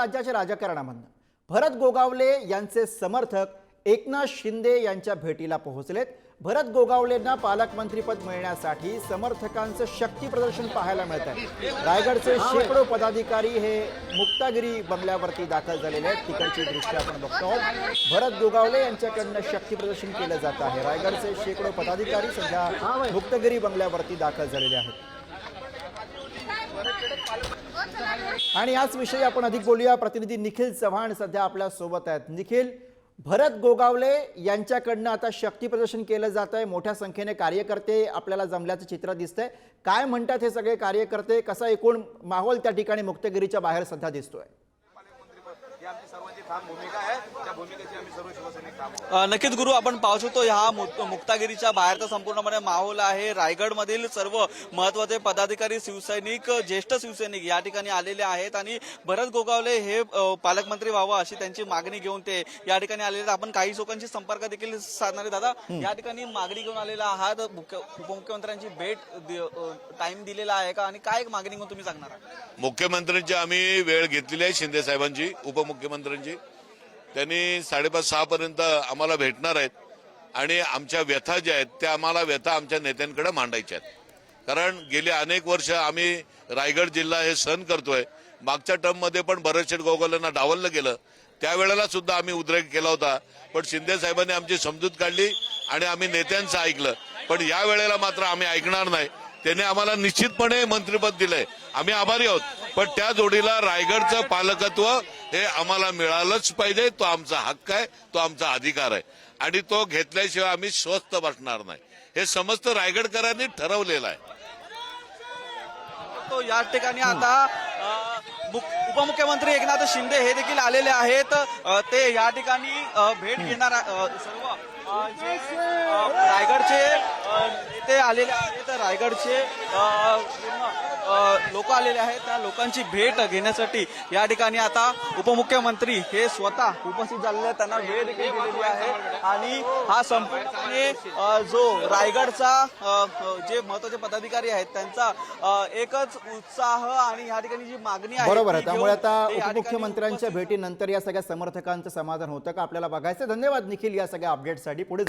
राज्याच्या राजकारणामधनं. भरत गोगावले यांचे समर्थक एकनाथ शिंदे यांच्या भेटीला पोहोचलेत. भरत गोगावलेंना पालकमंत्रीपद मिळण्यासाठी समर्थकांचं शक्ती प्रदर्शन पाहायला मिळत आहे रायगडचे शेकडो पदाधिकारी हे मुक्तागिरी बंगल्यावरती दाखल झालेले आहेत. तिकडची दृश्य आपण बघतो आहोत. भरत गोगावले यांच्याकडनं शक्ती प्रदर्शन केलं जात आहे. रायगडचे शेकडो पदाधिकारी सध्या मुक्तगिरी बंगल्यावरती दाखल झालेले आहेत. आणि याच विषयी आपण अधिक बोलूया. प्रतिनिधी निखिल चव्हाण सध्या आपल्यासोबत आहेत. निखिल भरत गोगावले यांच्याकडनं आता शक्ती प्रदर्शन केलं जात आहे मोठ्या संख्येने कार्यकर्ते आपल्याला जमल्याचं चित्र दिसतंय. काय म्हणतात हे सगळे कार्यकर्ते? कसा एकूण माहोल त्या ठिकाणी मुक्तगिरीच्या बाहेर सध्या दिसतोय? आमची सर्वांची ठाम भूमिका आहे त्या भूमिकेची आम्ही सर्व शिवसैनिक ठाम आहोत अ, नक्कीच गुरु आपण पाहू शकतो ह्या मुक- मुक्तागिरीच्या बाहेरचा संपूर्णपणे माहोल आहे रायगडमधील सर्व महत्त्वाचे पदाधिकारी शिवसैनिक ज्येष्ठ शिवसैनिक या ठिकाणी आलेले आहेत आणि भरत गोगावले हे पालकमंत्री व्हावं अशी त्यांची मागणी घेऊन ते या ठिकाणी आलेले आहेत. आपण काही लोकांशी संपर्क देखील साधणार. दादा या ठिकाणी मागणी घेऊन आलेला आहात मुख्य- उपमुख्यमंत्र्यांची भेट टाइम दिलेला आहे का आणि काय मागणी घेऊन तुम्ही सांगणार आहात? मुख्यमंत्र्यांची आम्ही वेळ घेतलेली आहे शिंदे साहेबांची मुख्यमंत्र्यांची. त्यांनी साडेपाच सहा पर्यंत आम्हाला भेटणार आहेत. आणि आमच्या व्यथा ज्या आहेत त्या आम्हाला व्यथा आमच्या नेत्यांकडे मांडायच्या आहेत. कारण गेली अनेक वर्ष आम्ही रायगड जिल्हा हे सहन करतोय. मागच्या टर्ममध्ये पण भरतशेठ गोगावलेंना डावललं गेलं. त्यावेळेला सुद्धा आम्ही उद्रेक केला होता. पण शिंदे साहेबांनी आमची समजूत काढली आणि आम्ही नेत्यांचं ऐकलं. पण या वेळेला मात्र आम्ही ऐकणार नाही. त्यांनी आम्हाला निश्चितपणे मंत्रिपद दिलंय. आम्ही आभारी आहोत. पण त्या जोडीला रायगडचं पालकत्व हे आम्हाला मिळालंच पाहिजे तो आमचा हक्क आहे तो आमचा अधिकार आहे. आणि तो घेतल्याशिवाय आम्ही स्वस्थ बसणार नाही. हे समस्त रायगडकरांनी ठरवलेलं आहे. तो या ठिकाणी आता उपमुख्यमंत्री एकनाथ शिंदे हे देखील आलेले आहेत. ते या ठिकाणी भेट घेणार सर्व रायगडचे ते आलेले आहेत रायगडचे लोक आलेले आहेत. त्या लोकांची भेट घेण्यासाठी या ठिकाणी आता उपमुख्यमंत्री हे स्वतः उपस्थित झालेले आहेत. त्यांना वेळ देखील दिलेली आहे. आणि हा संपूर्णपणे जो रायगडचा जे महत्त्वाचे पदाधिकारी आहेत त्यांचा एकच उत्साह आणि या ठिकाणी जी मागणी आहे बरोबर आहे. त्यामुळे आता उपमुख्यमंत्र्यांच्या भेटीनंतर या सगळ्या समर्थकांचं समाधान होतं का आपल्याला बघायचं धन्यवाद निखिल या सगळ्या अपडेटसाठी पुढे